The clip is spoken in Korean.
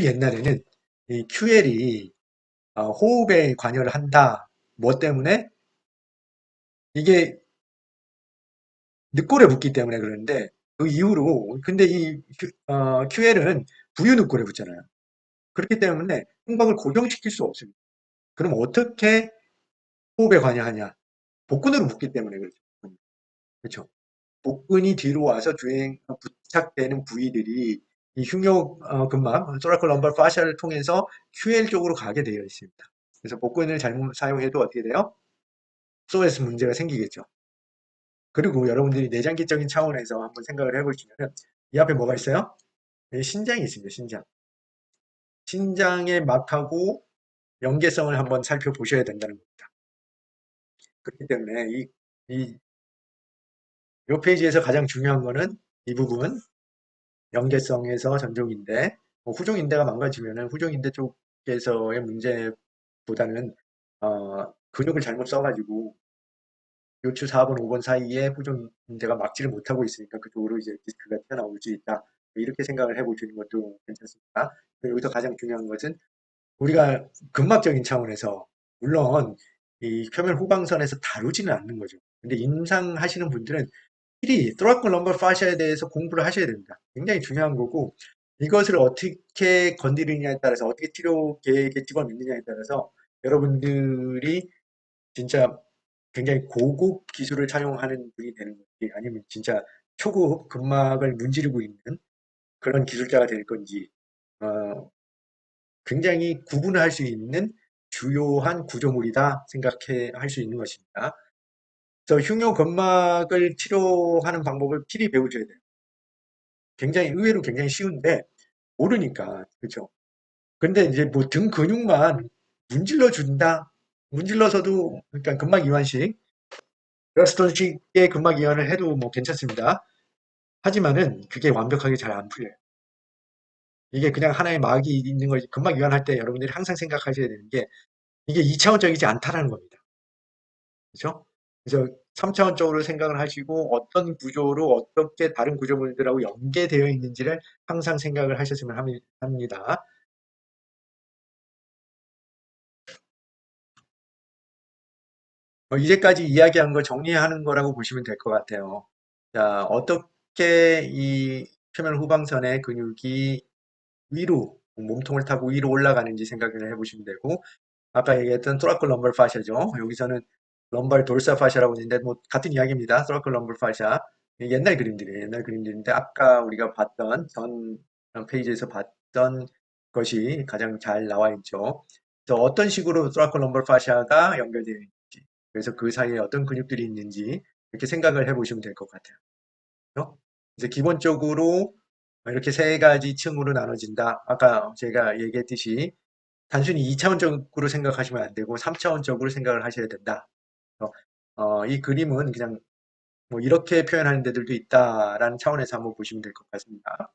그 옛날에는 이 QL이 어, 호흡에 관여를 한다. 뭐 때문에? 이게 늑골에 붙기 때문에 그러는데 그 이후로 근데 이 어, QL은 부유 늑골에 붙잖아요. 그렇기 때문에 홍박을 고정시킬 수 없습니다. 그럼 어떻게 호흡에 관여하냐? 복근으로 붙기 때문에 그렇죠. 그렇죠. 복근이 뒤로 와서 주행 부착되는 부위들이 이 어, 근막, 소라클 럼발 파샤를 통해서 QL 쪽으로 가게 되어 있습니다. 그래서 복근을 잘못 사용해도 어떻게 돼요? SOS 문제가 생기겠죠. 그리고 여러분들이 내장기적인 차원에서 한번 생각을 해보시면 이 앞에 뭐가 있어요? 네, 신장이 있습니다. 신장. 신장의 막하고 연계성을 한번 살펴보셔야 된다는 겁니다. 그렇기 때문에 이, 이, 이 페이지에서 가장 중요한 거는 이 부분 연계성에서 전종인대 뭐 후종인대가 망가지면은 후종인대 쪽에서의 문제보다는 어, 근육을 잘못 써가지고 요추 4번, 5번 사이에 후종인대가 막지를 못하고 있으니까 그쪽으로 이제 디스크가 튀어나올 수 있다. 이렇게 생각을 해보시는 것도 괜찮습니다. 여기서 가장 중요한 것은 우리가 근막적인 차원에서 물론 이 표면 후방선에서 다루지는 않는 거죠. 근데 임상하시는 분들은 미리 thoracic lumbar fascia에 대해서 공부를 하셔야 됩니다. 굉장히 중요한 거고 이것을 어떻게 건드리느냐에 따라서 어떻게 치료 계획에 집어넣느냐에 따라서 여러분들이 진짜 굉장히 고급 기술을 사용하는 분이 되는 건지 아니면 진짜 초급 근막을 문지르고 있는 그런 기술자가 될 건지 어, 굉장히 구분을 할수 있는 주요한 구조물이다 생각해 할 수 있는 것입니다. 그래서 흉요 근막을 치료하는 방법을 필히 배우셔야 돼요. 굉장히 의외로 굉장히 쉬운데 모르니까 그렇죠. 근데 이제 뭐 등 근육만 문질러 준다. 문질러서도 그러니까 근막 이완식 러스톤식의 근막 이완을 해도 뭐 괜찮습니다. 하지만은 그게 완벽하게 잘 안 풀려요. 이게 그냥 하나의 막이 있는 거지. 근막 이완할 때 여러분들이 항상 생각하셔야 되는 게 이게 2차원적이지 않다라는 겁니다. 그렇죠? 그래서 3차원적으로 생각을 하시고 어떤 구조로 어떻게 다른 구조물들하고 연계되어 있는지를 항상 생각을 하셨으면 합니다. 어, 이제까지 이야기한 거 정리하는 거라고 보시면 될 것 같아요. 자, 어떻게 이 표면 후방선의 근육이 위로 몸통을 타고 위로 올라가는지 생각을 해보시면 되고 아까 얘기했던 토라클 럼벌 파샤죠. 여기서는 럼발 돌사 파샤라고 있는데 뭐 같은 이야기입니다. 토라클 럼벌 파샤 옛날 그림들이에요. 옛날 그림들인데 아까 우리가 봤던 전 페이지에서 봤던 것이 가장 잘 나와 있죠. 그래서 어떤 식으로 토라클 럼벌 파샤가 연결되어 있는지 그래서 그 사이에 어떤 근육들이 있는지 이렇게 생각을 해보시면 될 것 같아요. 그렇죠? 이제 기본적으로 이렇게 세 가지 층으로 나눠진다. 아까 제가 얘기했듯이 단순히 2차원적으로 생각하시면 안 되고 3차원적으로 생각을 하셔야 된다. 어, 이 그림은 그냥 뭐 이렇게 표현하는 데들도 있다라는 차원에서 한번 보시면 될 것 같습니다.